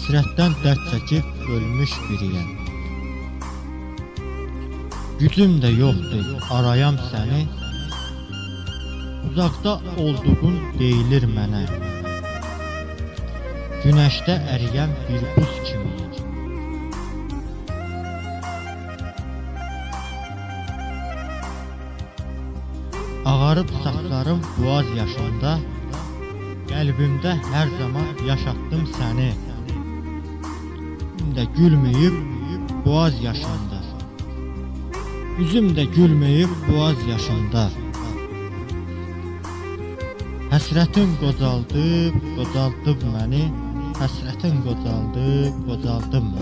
Həsrətdən dərd çəkib ölmüş biriyəm. Gücüm də yoxdur, arayam səni. Uzaqda olduğun deyilir mənə. Günəşdə əriyən bir buz kimi. Ağarıb saçlarım boğaz yaşında, qəlbimdə hər zaman yaşatdım səni. Üzüm də gülməyib boğaz yaşında. Üzüm də gülməyib boğaz yaşında. Həsrətin qocaldıb, qocaldıb məni. Həsrətin qocaldıb, qocaldıb məni.